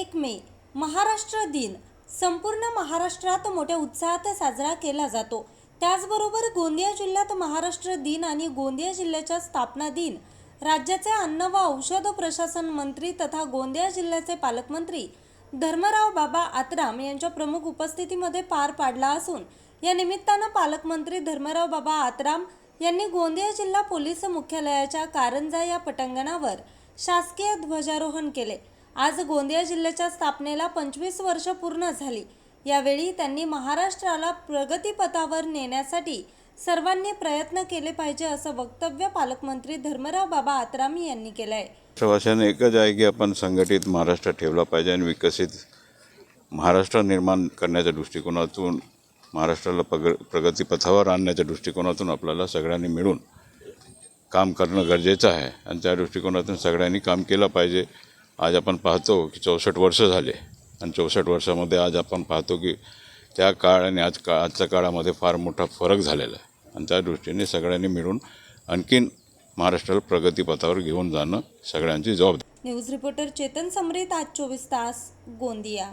एक मे महाराष्ट्र दिन. संपूर्ण महाराष्ट्रात मोठ्या उत्साहात साजरा केला जातो. त्याचबरोबर गोंदिया जिल्ह्यात महाराष्ट्र दिन आणि गोंदिया जिल्ह्याच्या स्थापना दिन. राज्याचे अन्न व औषध प्रशासन मंत्री तथा गोंदिया जिल्ह्याचे पालकमंत्री धर्मराव बाबा आत्राम यांच्या प्रमुख उपस्थितीमध्ये पार पाडला असून या निमित्तानं पालकमंत्री धर्मराव बाबा आत्राम यांनी गोंदिया जिल्हा पोलीस मुख्यालयाच्या कारंजा या पटांगणावर शासकीय ध्वजारोहण केले. आज गोंदिया जिल्ह्याच्या स्थापनेला पंचवीस वर्ष पूर्ण झाली. यावेळी त्यांनी महाराष्ट्राला प्रगतीपथावर नेण्यासाठी सर्वांनी प्रयत्न केले पाहिजे असं वक्तव्य पालकमंत्री धर्मराव बाबा आत्रामी यांनी केलं आहे प्रवाशाने एकच आहे की आपण संघटित महाराष्ट्र ठेवला पाहिजे आणि विकसित महाराष्ट्र निर्माण करण्याच्या दृष्टिकोनातून महाराष्ट्राला पग प्रगतीपथावर आणण्याच्या दृष्टिकोनातून आपल्याला सगळ्यांनी मिळून काम करणं गरजेचं आहे. आणि त्या दृष्टिकोनातून सगळ्यांनी काम केलं पाहिजे. आज आपण पाहतो की चौसष्ट वर्ष झाले. आणि चौसष्ट वर्षामध्ये आज आपण पाहतो की त्या काळ आणि आज का आजच्या काळामध्ये फार मोठा फरक झालेला आहे. आणि त्या दृष्टीने सगळ्यांनी मिळून आणखीन महाराष्ट्राला प्रगतीपथावर घेऊन जाणं सगळ्यांची जबाबदारी. न्यूज रिपोर्टर चेतन समरीत आज चोवीस तास गोंदिया.